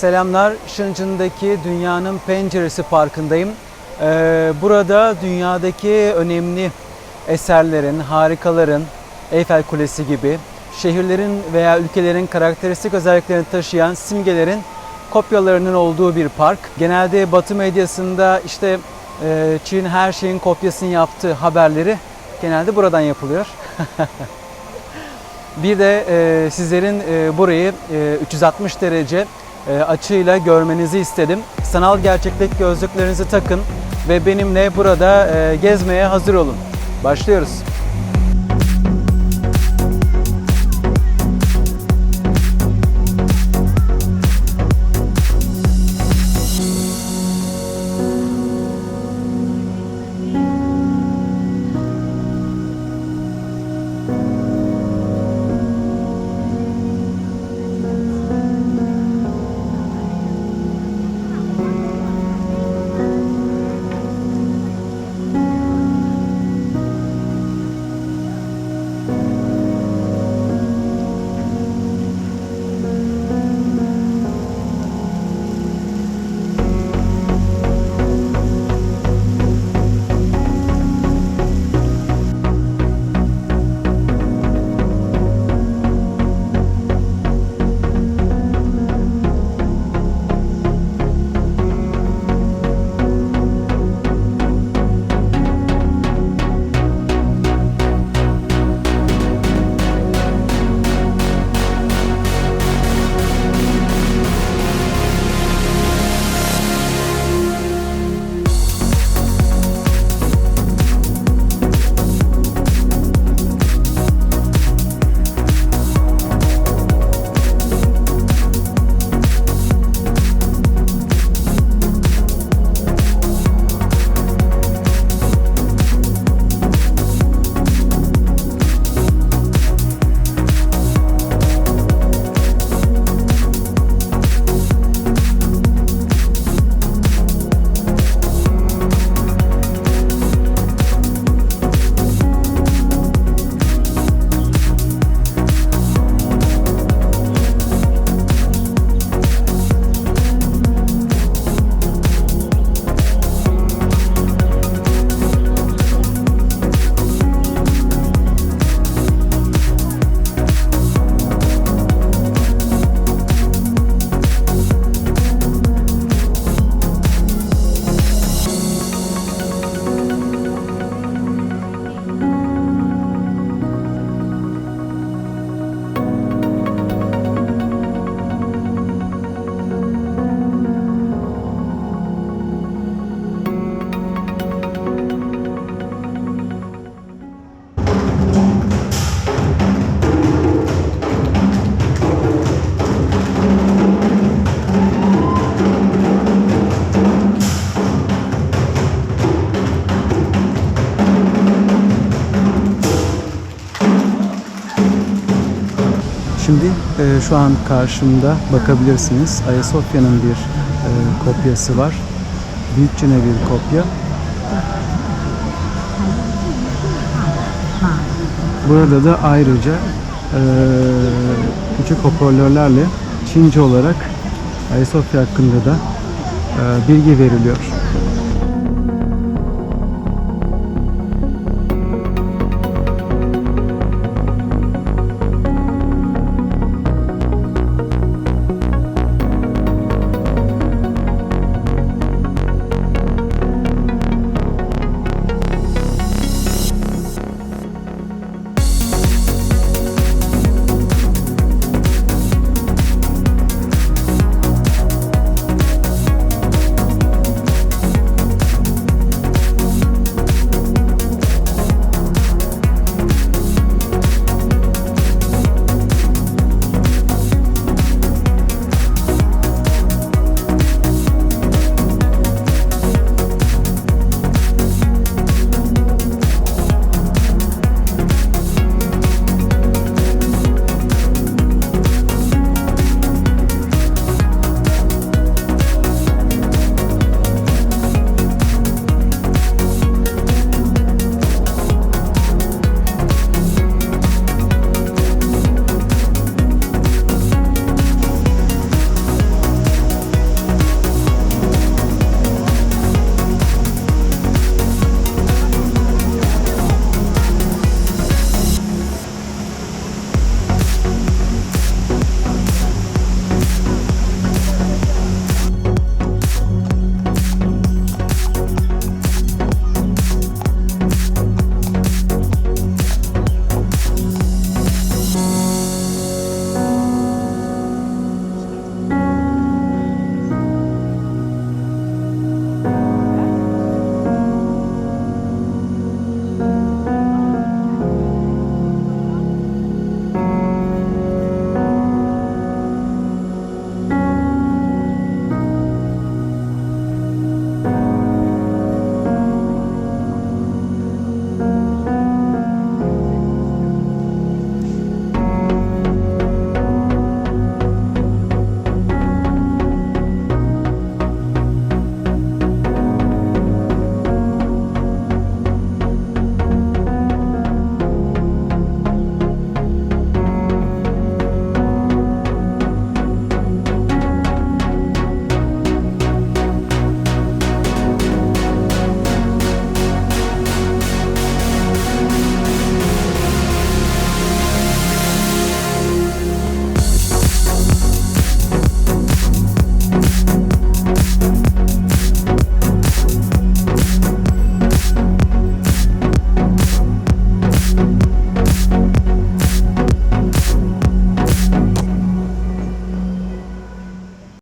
Selamlar. Şıncın'daki Dünyanın Penceresi Parkı'ndayım. Ee, burada dünyadaki önemli eserlerin, harikaların, Eyfel Kulesi gibi şehirlerin veya ülkelerin karakteristik özelliklerini taşıyan simgelerin kopyalarının olduğu bir park. Genelde Batı medyasında işte e, Çin her şeyin kopyasını yaptığı haberleri genelde buradan yapılıyor. Bir de e, sizlerin e, burayı e, 360 derece açıyla görmenizi istedim. Sanal gerçeklik gözlüklerinizi takın ve benimle burada e, gezmeye hazır olun. Başlıyoruz. Şimdi e, şu an karşımda bakabilirsiniz. Ayasofya'nın bir e, kopyası var. Büyükçene bir kopya. Burada da ayrıca e, küçük hoparlörlerle Çince olarak Ayasofya hakkında da e, bilgi veriliyor.